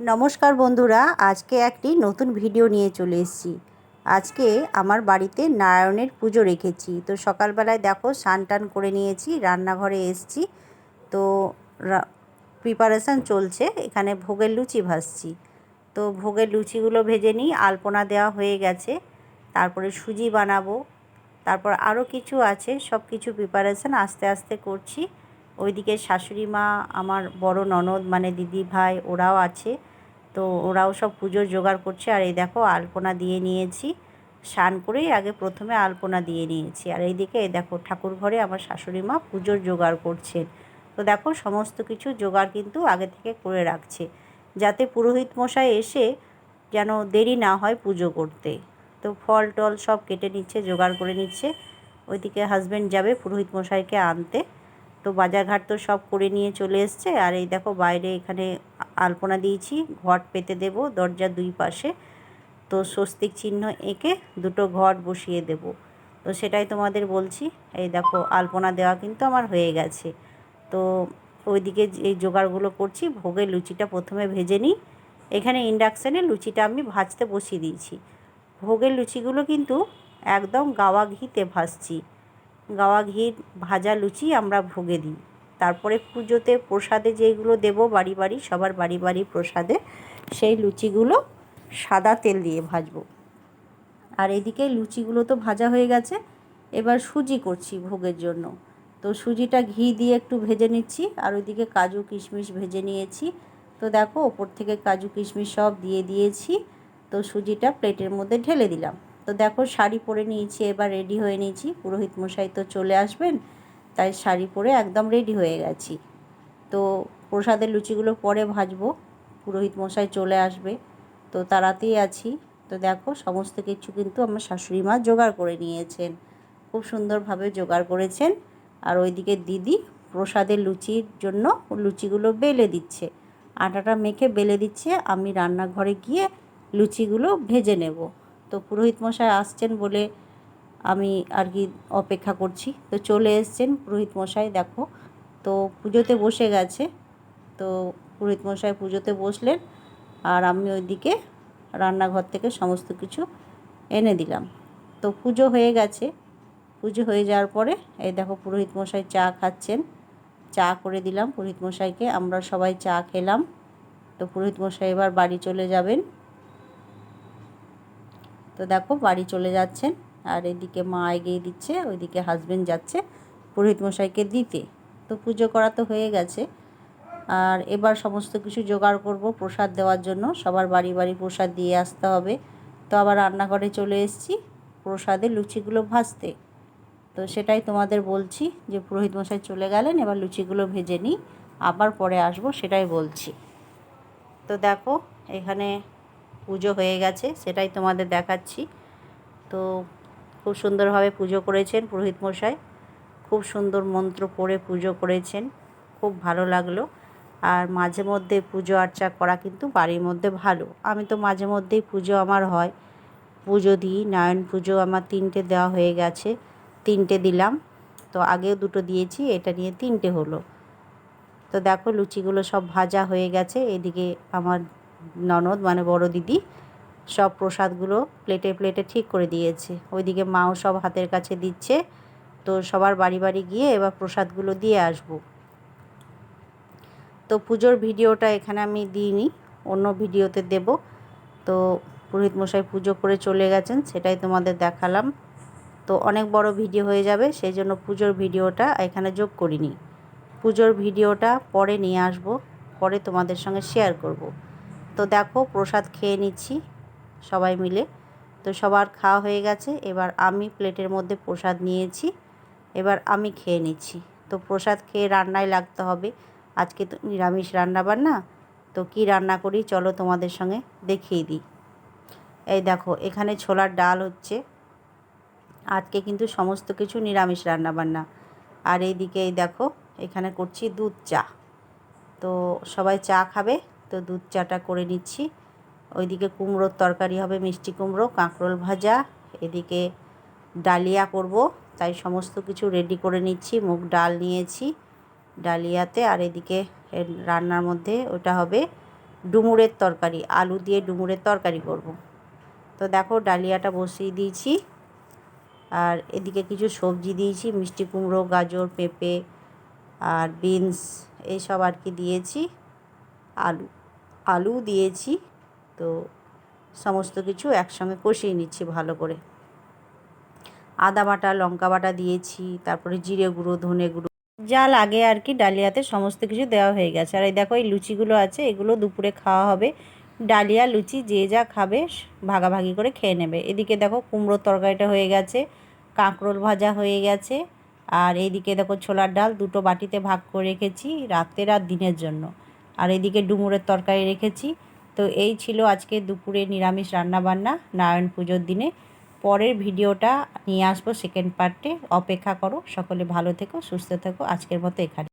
নমস্কার বন্ধুরা, আজকে একটি নতুন ভিডিও নিয়ে চলে এসেছি। আজকে আমার বাড়িতে নারায়ণের পুজো রেখেছি। তো সকালবেলায় দেখো স্নান টান করে নিয়েছি, রান্নাঘরে এসছি। তো প্রিপারেশান চলছে, এখানে ভোগের লুচি ভাজছি। তো ভোগের লুচিগুলো ভেজে নিই, আলপনা দেওয়া হয়ে গেছে, তারপরে সুজি বানাবো, তারপর আরও কিছু আছে সব কিছু প্রিপারেশান আস্তে আস্তে করছি। ওইদিকে শাশুড়ি মা, আমার বড় ননদ মানে দিদি ভাই, ওরাও আছে। তো ওরাও সব পুজোর জোগাড় করছে। আর এই দেখো, আলপনা দিয়ে নিয়েছি। স্নান করেই আগে প্রথমে আলপনা দিয়ে নিয়েছি। আর এইদিকে এই দেখো, ঠাকুর ঘরে আমার শাশুড়ি মা পুজোর জোগাড় করছেন। তো দেখো, সমস্ত কিছু জোগাড় কিন্তু আগে থেকে করে রাখছে। যাতে পুরোহিত মশাই এসে যেন দেরি না হয় পুজো করতে। তো ফল টল সব কেটে নিচ্ছে, জোগাড় করে নিচ্ছে। ওইদিকে হাজব্যান্ড যাবে পুরোহিত মশাইকে আনতে। তো বাজারঘাট তো সব করে নিয়ে চলে এসছে। আর এই দেখো বাইরে এখানে আলপনা দিয়েছি, ঘট পেতে দেব দরজার দুই পাশে। তো স্বস্তিক চিহ্ন এঁকে দুটো ঘট বসিয়ে দেব। তো সেটাই তোমাদের বলছি, এই দেখো আলপনা দেওয়া কিন্তু আমার হয়ে গেছে। তো ওইদিকে এই জোগাড়গুলো করছি, ভোগে লুচিটা প্রথমে ভেজে নিই। এখানে ইন্ডাকশানে লুচিটা আমি ভাজতে বসিয়ে দিয়েছি। ভোগের লুচিগুলো কিন্তু একদম গাওয়া ঘিতে ভাজছি। গাওয়া ঘির ভাজা লুচি আমরা ভোগে দিই। তারপরে পুজোতে প্রসাদে যেগুলো দেব বাড়ি বাড়ি, সবার বাড়ি বাড়ি প্রসাদে সেই লুচিগুলো সাদা তেল দিয়ে ভাজবো। আর এদিকে লুচিগুলো তো ভাজা হয়ে গেছে, এবার সুজি করছি ভোগের জন্য। তো সুজিটা ঘি দিয়ে একটু ভেজে নিচ্ছি, আর ওইদিকে কাজু কিশমিশ ভেজে নিয়েছি। তো দেখো, ওপর থেকে কাজু কিশমিশ সব দিয়ে দিয়েছি। তো সুজিটা প্লেটের মধ্যে ঢেলে দিলাম। তো দেখো শাড়ি পরে নিয়েছি, এবার রেডি হয়ে নিয়েছি। পুরোহিত মশাই তো চলে আসবেন, তাই শাড়ি পরে একদম রেডি হয়ে গেছি। তো প্রসাদের লুচিগুলো পরে ভাজবো, পুরোহিত মশাই চলে আসবে। তো তাড়াতেই আছি। তো দেখো সমস্ত কিছু কিন্তু আমার শাশুড়ি মা জোগাড় করে নিয়েছেন। খুব সুন্দরভাবে জোগাড় করেছেন। আর ওইদিকে দিদি প্রসাদের লুচির জন্য লুচিগুলো বেলে দিচ্ছে। আটাটা মেখে বেলে দিচ্ছে। আমি রান্নাঘরে গিয়ে লুচিগুলো ভেজে নেব। তো পুরোহিত মশাই আসছেন বলে আমি আর কি অপেক্ষা করছি। তো চলে এসছেন পুরোহিত মশাই দেখো। তো পুজোতে বসে গেছে। তো পুরোহিত মশাই পুজোতে বসলেন আর আমি ওইদিকে রান্নাঘর থেকে সমস্ত কিছু এনে দিলাম। তো পুজো হয়ে গেছে। পুজো হয়ে যাওয়ার পরে এই দেখো পুরোহিত মশাই চা খাচ্ছেন। চা করে দিলাম পুরোহিত মশাইকে আমরা সবাই চা খেলাম। তো পুরোহিত মশাই এবার বাড়ি চলে যাবেন। তো দেখো বাড়ি চলে যাচ্ছেন আর এদিকে মা এগিয়ে দিচ্ছে ওইদিকে হাজব্যান্ড যাচ্ছে পুরোহিত মশাইকে দিতে। তো পুজো করা তো হয়ে গেছে। আর এবার সমস্ত কিছু জোগাড় করব প্রসাদ দেওয়ার জন্য। সবার বাড়ি বাড়ি প্রসাদ দিয়ে আসতে হবে। তো আবার রান্নাঘরে চলে এসেছি প্রসাদে লুচিগুলো ভাজতে। তো সেটাই তোমাদের বলছি যে পুরোহিত মশাই চলে গেলেন, এবার লুচিগুলো ভেজে নিই। আবার পরে আসব সেটাই বলছি। তো দেখো এখানে পুজো হয়ে গেছে, সেটাই তোমাদের দেখাচ্ছি। তো খুব সুন্দরভাবে পুজো করেছেন পুরোহিত মশাই। খুব সুন্দর মন্ত্র পড়ে পুজো করেছেন, খুব ভালো লাগল। আর মাঝে মধ্যে পুজো আর্চা করা কিন্তু বাড়ির মধ্যে ভালো। আমি তো মাঝে মধ্যেই পুজো আমার হয়। পুজো দিই, নারায়ণ পুজো আমার তিনটে দেওয়া হয়ে গেছে, তিনটে দিলাম। তো আগেও দুটো দিয়েছি, এটা নিয়ে তিনটে হলো। তো দেখো লুচিগুলো সব ভাজা হয়ে গেছে, এদিকে আমার ননদ মানে বড় দিদি, সব প্রসাদগুলো প্লেটে প্লেটে ঠিক করে দিয়েছে। ওইদিকে মাও সব হাতের কাছে দিচ্ছে। তো সবার বাড়ি বাড়ি গিয়ে এবার প্রসাদগুলো দিয়ে আসব। তো পুজোর ভিডিওটা এখানে আমি দিইনি, অন্য ভিডিওতে দেব। তো পুরোহিত মশাই পুজো করে চলে গেছেন, সেটাই তোমাদের দেখালাম। তো অনেক বড় ভিডিও হয়ে যাবে, সেই জন্য পুজোর ভিডিওটা এখানে যোগ করিনি। পুজোর ভিডিওটা পরে নিয়ে আসব, পরে তোমাদের সঙ্গে শেয়ার করব। তো দেখো প্রসাদ খেয়ে নিচ্ছি সবাই মিলে। তো সবার খাওয়া হয়ে গেছে, এবার আমি প্লেটের মধ্যে প্রসাদ নিয়েছি, এবার আমি খেয়ে নিচ্ছি। তো প্রসাদ খেয়ে রান্নায় লাগতে হবে। আজকে তো নিরামিষ রান্না বান্না তো কি রান্না করি চলো তোমাদের সঙ্গে দেখিয়ে দিই। এই দেখো, এখানে ছোলার ডাল হচ্ছে। আজকে কিন্তু সমস্ত কিছু নিরামিষ রান্না বান্না আর এইদিকে এই দেখো, এখানে করছি দুধ চা। তো সবাই চা খাবে? তো দুধ চাটা করে নিচ্ছি। ওইদিকে কুমড়োর তরকারি হবে, মিষ্টি কুমড়ো, কাঁকরোল ভাজা, এদিকে ডালিয়া করব। তাই সমস্ত কিছু রেডি করে নিচ্ছি, মুগ ডাল নিয়েছি ডালিয়াতে। আর এদিকে রান্নার মধ্যে ওটা হবে ডুমুরের তরকারি, আলু দিয়ে ডুমুরের তরকারি করব। তো দেখো ডালিয়াটা বসিয়ে দিয়েছি। আর এদিকে কিছু সবজি দিয়েছি, মিষ্টি কুমড়ো, গাজর, পেঁপে আর বিনস, এইসব আর কি দিয়েছি, আলু। আলু দিয়েছি। তো সমস্ত কিছু একসঙ্গে কষিয়ে নিচ্ছি ভালো করে। আদা বাটা, লঙ্কা বাটা দিয়েছি, তারপরে জিরে গুঁড়ো, ধনে গুঁড়ো। যা লাগে আর কি ডালিয়াতে সমস্ত কিছু দেওয়া হয়ে গেছে। আর এই দেখো, এই লুচিগুলো আছে, এগুলো দুপুরে খাওয়া হবে। ডালিয়া, লুচি যে যা খাবে, ভাগাভাগি করে খেয়ে নেবে। এদিকে দেখো, কুমড়োর তরকারিটা হয়ে গেছে, কাঁকরোল ভাজা হয়ে গেছে। আর এইদিকে দেখো, ছোলার ডাল দুটো বাটিতে ভাগ করে রেখেছি, রাতের আর দিনের জন্য। আর এদিকে ডুমুরের তরকারি রেখেছি। তো এই ছিল আজকে দুপুরে নিরামিষ রান্নাবান্না, নারায়ণ পুজোর দিনে। পরের ভিডিওটা নিয়ে আসব সেকেন্ড পার্টে। অপেক্ষা করো, সকলে ভালো থেকো, সুস্থ থেকো। আজকের মতো এখানে।